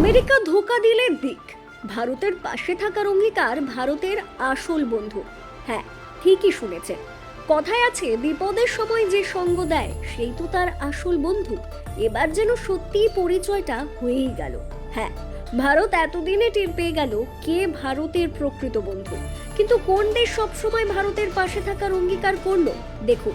America ধোকা দিলে দিক। ভারতের পাশে থাকার অঙ্গীকার ভারতের আসল বন্ধু। হ্যাঁ ঠিকই শুনেছে। কথায় আছে, বিপদের সময় যে সঙ্গ দেয়, সেই তো তার আসল বন্ধু। এবার যেন সত্যিই পরিচয়টা হয়েই গেল। হ্যাঁ ভারত এতদিনে টের পেয়ে গেল কে ভারতের প্রকৃত বন্ধু। কিন্তু কোন দেশ সবসময় ভারতের পাশে থাকার অঙ্গীকার করল? দেখুন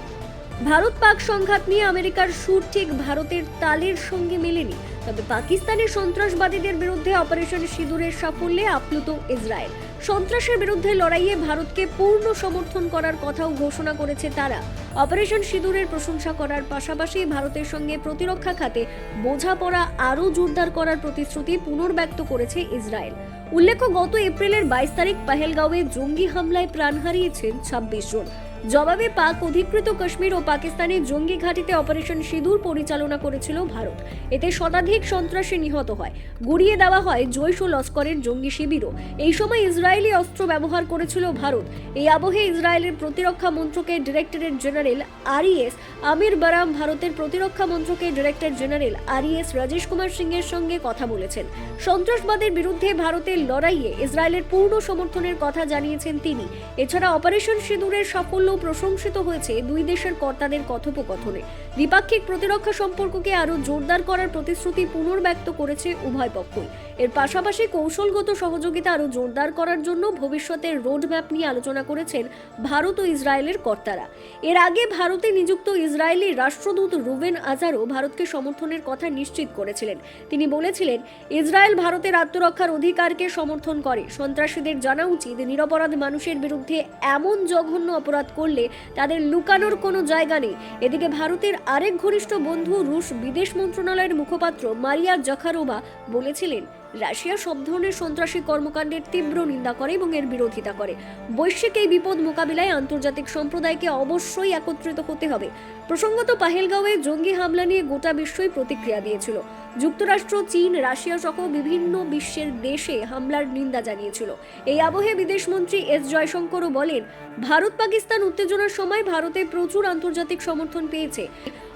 ভারত পাক সংঘাত নিয়ে আমেরিকার সুর ঠিক ভারতের তালের সঙ্গে মেলেনি, তবে পাকিস্তানের সন্ত্রাসবাদীদের বিরুদ্ধে অপারেশন সিঁদুরের সাফল্যে আপ্লুত ইসরায়েল। সন্ত্রাসের বিরুদ্ধে লড়াইয়ে ভারতকে পূর্ণ সমর্থন করার কথাও ঘোষণা করেছে তারা। অপারেশন সিঁদুরের প্রশংসা করার পাশাপাশি ভারতের সঙ্গে প্রতিরক্ষা খাতে বোঝাপড়া আরও জোরদার করার প্রতিশ্রুতি পুনর্ব্যক্ত করেছে ইসরায়েল। উল্লেখ্য, গত এপ্রিলের বাইশ তারিখ পাহেলগাঁওয়ে জঙ্গি হামলায় প্রাণ হারিয়েছেন ছাব্বিশ জন। জবাবে পাক অধিকৃত কাশ্মীর ও পাকিস্তানের জঙ্গি ঘাঁটিতে অপারেশন সিঁদুর পরিচালনা করেছিল ভারত। এতে শতাধিক সন্ত্রাসী নিহত হয়। গুড়িয়ে দেওয়া হয় জৈশ লস্করের জঙ্গি শিবিরও। এই সময় ইসরায়েলি অস্ত্র ব্যবহার করেছিল ভারত। এই আবহে ইসরায়েলের প্রতিরক্ষা মন্ত্রকের directorate general RES Amir Baram ভারতের প্রতিরক্ষা মন্ত্রকের director general RES Rajesh Kumar Singh এর সঙ্গে কথা বলেছেন। সন্ত্রাসবাদের বিরুদ্ধে ভারতের লড়াইয়ে ইসরায়েলের পূর্ণ সমর্থনের কথা জানিয়েছেন তিনি। এছাড়া অপারেশন সিঁদুরের সাফল্য প্রশংসিত হয়েছে দুই দেশের কর্তাদের কথোপকথনে। দ্বিপাক্ষিক প্রতিরক্ষা সম্পর্ককে আরও জোরদার করার প্রতিশ্রুতি পুনর্ব্যক্ত করেছে উভয় পক্ষই। এর পাশাপাশি কৌশলগত সহযোগিতা আরও জোরদার করার জন্য ভবিষ্যতের রোডম্যাপ নিয়ে আলোচনা করেছেন ভারত ও ইসরায়েলের কর্তারা। এর আগে ভারতে নিযুক্ত ইসরায়েলি রাষ্ট্রদূত রুবেন আজারও ভারতকে সমর্থনের কথা নিশ্চিত করেছিলেন। তিনি বলেছিলেন, ইসরায়েল ভারতের আত্মরক্ষার অধিকারকে সমর্থন করে। সন্ত্রাসীদের জানা উচিত নিরপরাধ মানুষের বিরুদ্ধে এমন জঘন্য অপরাধ করলে তাদের লুকানোর কোনো জায়গা নেই। এদিকে ভারতের আরেক ঘনিষ্ঠ বন্ধু রুশ বিদেশ মন্ত্রণালয়ের মুখপাত্র মারিয়া জাখারোভা বলেছিলেন রাশিয়া সব ধরনের সন্ত্রাসী কর্মকাণ্ডের তীব্র নিন্দা করে এবং এর বিরোধিতা করে। বৈশ্বিক এই বিপদ মোকাবিলায় আন্তর্জাতিক সম্প্রদায়কে অবশ্যই একত্রিত হতে হবে। প্রসঙ্গত পাহেলগাঁওয়ে জঙ্গি হামলা নিয়ে গোটা বিশ্বই প্রতিক্রিয়া দিয়েছিল। যুক্তরাষ্ট্র, চীন, রাশিয়া সহ বিভিন্ন বিশ্বের দেশে হামলার নিন্দা জানিয়েছিল। এই আবহে বিদেশমন্ত্রী এস জয়শঙ্করও বলেন, ভারত পাকিস্তান উত্তেজনার সময় ভারতে প্রচুর আন্তর্জাতিক সমর্থন পেয়েছে।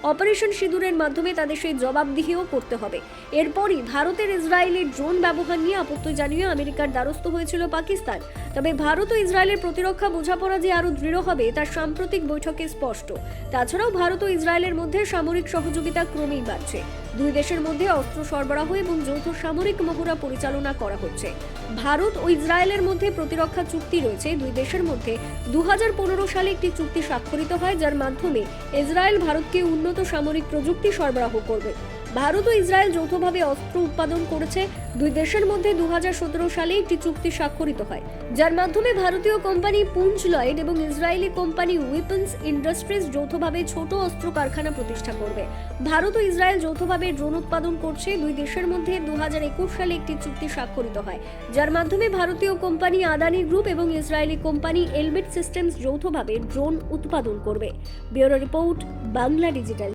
অপারেশন সিঁদুরের মাধ্যমে তাদের সেই জবাবদিহিও করতে হবে। এরপরই ভারতের ইসরায়েলের ড্রোন ব্যবহার নিয়ে আপত্তি জানিয়ে আমেরিকার দ্বারস্থ হয়েছিল পাকিস্তান। তবে ভারত ও ইসরায়েলের প্রতিরক্ষা বোঝাপড়া যে আরও দৃঢ় হবে, তার সাম্প্রতিক বৈঠকে স্পষ্ট। তাছাড়াও ভারত ও ইসরায়েলের মধ্যে সামরিক সহযোগিতা ক্রমেই বাড়ছে। দুই দেশের মধ্যে অস্ত্র সরবরাহ এবং যৌথ সামরিক মহড়া পরিচালনা করা হচ্ছে। ভারত ও ইসরায়েলের মধ্যে প্রতিরক্ষা চুক্তি রয়েছে। দুই দেশের মধ্যে দুই হাজার পনেরো সালে একটি চুক্তি স্বাক্ষরিত হয়, যার মাধ্যমে ইসরায়েল ভারতকে উন্নত সামরিক প্রযুক্তি সরবরাহ করবে। ভারত ও ইসরায়েল যৌথভাবে অস্ত্র উৎপাদন করেছে। দুই দেশের মধ্যে দুহাজার সতেরো সালে একটি চুক্তি স্বাক্ষরিত হয়। যার মাধ্যমে ভারতীয় কোম্পানি পুঞ্জ লয়েড এবং ইসরায়েলি কোম্পানি উইপন্স ইন্ডাস্ট্রিজ যৌথভাবে ছোট অস্ত্র কারখানা প্রতিষ্ঠা করবে। ভারত ও ইসরায়েল যৌথভাবে ড্রোন উৎপাদন করছে। দুই দেশের মধ্যে দুই হাজার একুশ সালে একটি চুক্তি স্বাক্ষরিত হয়। যার মাধ্যমে ভারতীয় কোম্পানি আদানি গ্রুপ এবং ইসরায়েলি কোম্পানি এলবিট সিস্টেমস যৌথভাবে ড্রোন উৎপাদন করবে। Bureau report, Bangla digital.